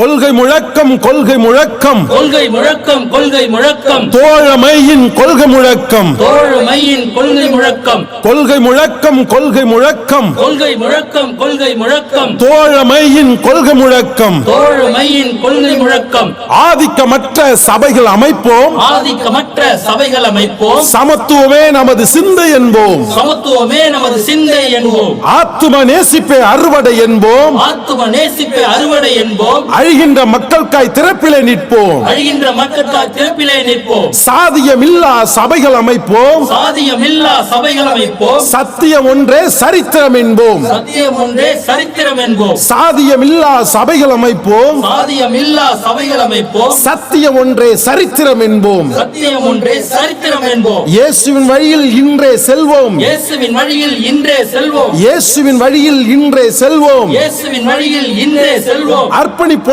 கொள்கை முழக்கம் கொள்கை முழக்கம். கொள்கை முழக்கம் கொள்கை முழக்கம். தோழமையின் கொள்கை முழக்கம். தோழமையின் கொள்கை முழக்கம். கொள்கை முழக்கம் கொள்கை முழக்கம். கொள்கை முழக்கம் கொள்கை முழக்கம். தோழமையின் கொள்கை முழக்கம். தோழமையின் கொள்கை முழக்கம். ஆதிக்கமற்ற சபைகள் அமைப்போம். ஆதிக்கமற்ற சபைகள் அமைப்போம். சமத்துவமே நமது சிந்தை என்போம். சமத்துவமே நமது சிந்தை என்போம். ஆத்தும நேசிப்பை அறுவடை என்போம். ஆத்தும நேசிப்பை அறுவடை என்போம். அழிகின்ற மக்களுக்காய் திறப்பிலே நிற்போம். அழிகின்ற மக்களுக்காக திறப்பிலே நிற்போம். சாதியமில்லா சபைகள் அமைப்போம். சாதியமில்லா சபைகள் அமைப்போம். சத்தியம் ஒன்றே சரித்திரம் என்போம். சத்தியம் ஒன்றே சரித்திரம் என்போம். சாதியமில்லா சபைகள் அமைப்போம். சாதியமில்லா சபைகள் அமைப்போம். சத்தியம் ஒன்றே சரித்திரம் என்போம். சத்தியம் ஒன்றே சரித்திரம் என்போம். இயேசுவின் வழியில் இன்றே செல்வோம். இயேசுவின் வழியில் இன்றே செல்வோம். இயேசுவின் வழியில் இன்றே செல்வோம். இயேசுவின் வழியில் இன்றே செல்வோம்.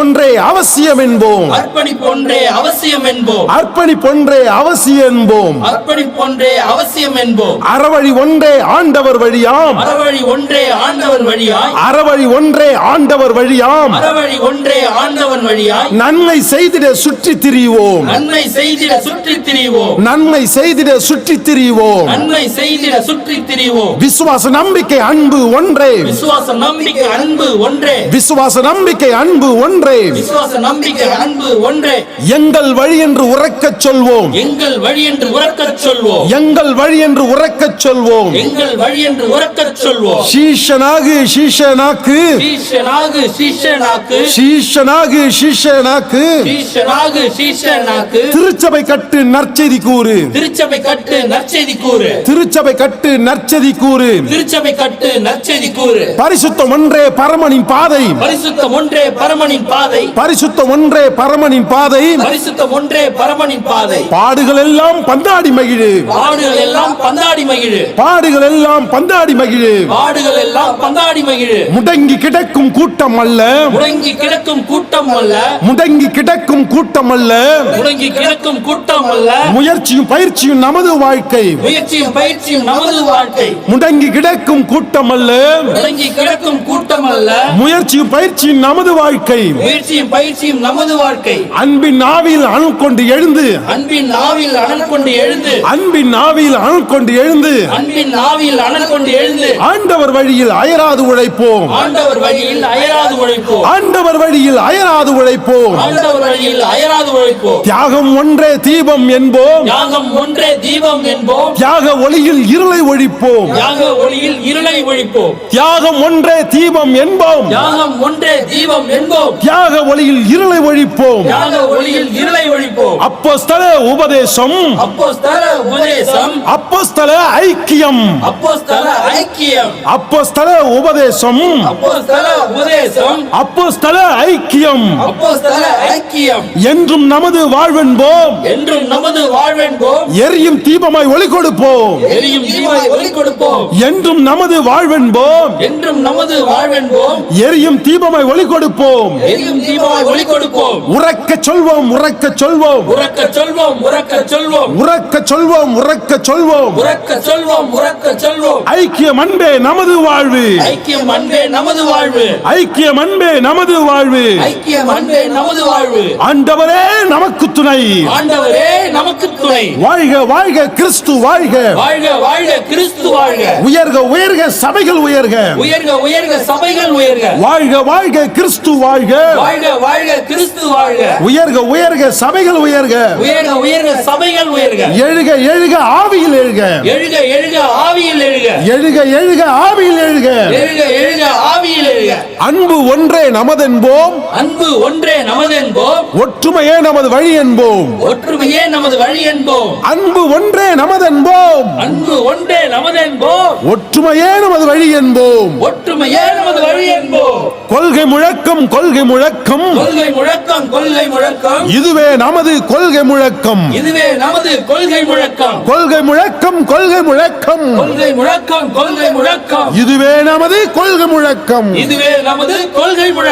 அர்ப்பணிப்பொன்றே அவசியம் என்போம் அர்ப்பணிப்பொன்றே அவசியம் என்போம் அர்ப்பணிப்பொன்றே அவசியம் என்போம் அர்ப்பணிப்பொன்றே அவசியம் என்போம் அறவழி ஒன்றே ஆண்டவர் வழியாம். அறவழி ஒன்றே ஆண்டவன் வழியாய். அறவழி ஒன்றே ஆண்டவர் வழியாம். அறவழி ஒன்றே ஆண்டவன் வழியாய். நன்மை செய்திட சுற்றித் திரிவோம். நன்மை செய்திட சுற்றித் திரிவோம். நன்மை செய்திட சுற்றித் திரிவோம். நன்மை செய்திட சுற்றித் திரிவோம். விசுவாச நம்பிக்கை அன்பு ஒன்றே. விசுவாச நம்பிக்கை அன்பு ஒன்றே. விசுவாச நம்பிக்கை அன்பு ஒன்றே. விசுவாச நம்பிக்கை அன்பு ஒன்றே. எங்கள் வழி என்று உறக்கச் சொல்வோம். எங்கள் வழி என்று உறக்கச் சொல்வோம். எங்கள் வழி என்று உறக்கச் சொல்வோம். எங்கள் வழி என்று உறக்கச் சொல்வோம். சீஷனாகு சீஷனாக்கு. சீஷனாகு சீஷனாக்கு. சீஷனாகு சீஷனாக்கு. சீஷனாகு சீஷனாக்கு. திருச்சபை கட்டு நற்செய்தி கூறு. திருச்சபை கட்டு நற்செய்தி கூறு. திருச்சபை கட்டு நற்செய்தி கூறு. திருச்சபை கட்டு நற்செய்தி கூறு. பரிசுத்தம் ஒன்றே பரமனின் பாதை. பரிசுத்தம் ஒன்றே பரமனின் பாதை பரிசுத்தம் ஒன்றே பரமனின் பாதை. பரிசுத்தம் ஒன்றே பரமனின் பாதை. பாடுகள் எல்லாம் பந்தாடி மகிழு. பாடுகள் எல்லாம் பந்தாடி மகிழு. பாடுகள் எல்லாம் பந்தாடி மகிழு. பாடுகள் எல்லாம் பந்தாடி மகிழு. முடங்கி கிடக்கும் கூட்டம் அல்ல. முடங்கி கிடக்கும் கூட்டம் அல்ல. முடங்கி கிடக்கும் கூட்டம் அல்ல. முடங்கி கிடக்கும் கூட்டம் அல்ல. முயற்சியும் பயிற்சியும் நமது வாழ்க்கை. முயற்சியும் பயிற்சியும் நமது வாழ்க்கை. முடங்கி கிடக்கும் கூட்டம் அல்ல. முடங்கி கிடக்கும் கூட்டம் அல்ல. முயற்சியும் பயிற்சியும் நமது வாழ்க்கை. முயற்சியும் பயிற்சியும் நமது வாழ்க்கை. அன்பின் ஆவியில் கொண்டு எழுந்து. அன்பின் நாவில் அனல் கொண்டு எழுந்து. அன்பின் ஆவியில் கொண்டு எழுந்து. அன்பின் நாவில் அனல் கொண்டு எழுந்து. ஆண்டவர் வழியில் அயராது உழைப்போம். ஆண்டவர் வழியில் அயராது உழைப்போம். ஆண்டவர் வழியில் அயராது உழைப்போம். ஆண்டவர் வழியில் அயராது உழைப்போம். தியாகம் ஒன்றே தீபம் என்போம். யாகம் ஒன்றே தீபம் என்போம். தியாக ஒளியில் இருளை ஒழிப்போம். யாக ஒளியில் இருளை ஒழிப்போம். தியாகம் ஒன்றே தீபம் என்போம். யாகம் ஒன்றே தீபம் என்போம். தியாக ஒளியில் இருளை ஒழிப்போம். யாக ஒளியில் இருளை ஒழிப்போம். அப்போஸ்தல உபதேசம். அப்போஸ்தல உபதேசம். அப்போஸ்தல ஐக்கியம். அப்போஸ்தல ஐக்கியம். அப்போஸ்தல உபதேசம். அப்போஸ்தல உபதேசம். அப்போஸ்தல ஐக்கியம். அப்போஸ்தல ஐக்கியம். என்றும் நமது வாழ்வென்போம். என்றும் நமது வாழ்வென்போம். எரியும் தீபமாய் ஒளி கொடுப்போம். எரியும் தீபாய் ஒளி கொடுப்போம். என்றும் நமது வாழ்வென்போம். என்றும் நமது வாழ்வென்போம். எரியும் தீபமாய் ஒளி கொடுப்போம். எரியும் தீபாய் ஒளி கொடுப்போம். உறக்க சொல்வோம் உறக்க சொல்வோம். உறக்க சொல்வோம் உறக்க சொல்வோம். உறக்க சொல்வோம் உறக்க சொல்வோம். உறக்க சொல்வோம் உறக்க சொல்வோம். ஐக்கியம் அன்பே நமது வாழ்வு. ஐக்கியம் அன்பே நமது வாழ்வு. ஐக்கியம் அன்பே நமது வாழ்வு. ஐக்கியம் அன்பே நமது வாழ்வு. ஆண்டவரே நமக்கு துணை. ஆண்டவரே நமக்கு துணை. வாழ்க வாழ்க கிறிஸ்து வாழ்க. வாழ்க வாழ்க கிறிஸ்து வாழ்க. உயர்க உயர்க சபைகள் உயர்க. உயர்க உயர்க சபைகள் உயர்க. வாழ்க வாழ்க கிறிஸ்து வாழ்க. வாழ்க வாழ்க கிறிஸ்து வாழ்க. உயர்க உயர்க சபைகள் உயர்க. உயர்க உயர்க சபைகள் உயர்க. எழுக எழுக ஆவியில் எழுக. எழுக எழுக ஆவியில் எழுக. எழுக எழுக ஆவியில் எழுக. எழுக எழுக ஆவியில் எழுக. அன்பு ஒன்றே நமதென்போம். அன்பு ஒன்றே நமதென்போம் ஒற்றுமையே நமது வழி என்போம். ஒற்றுமையே நமது வழி என்போம். அன்பு ஒன்றே நமதென்போம் அன்பு ஒன்றே நமதென்போம் ஒற்றுமையே நமது வழி என்போம். ஒற்றுமையே நமது வழி என்போம். கொள்கை முழக்கம் கொள்கை முழக்கம். கொள்கை முழக்கம் கொள்கை முழக்கம். இதுவே நமது கொள்கை முழக்கம். இதுவே நமது கொள்கை முழக்கம். கொள்கை முழக்கம் கொள்கை முழக்கம். கொள்கை முழக்கம் கொள்கை முழக்கம். இதுவே நமது கொள்கை முழக்கம். இதுவே நமது கொள்கை முழக்கம்.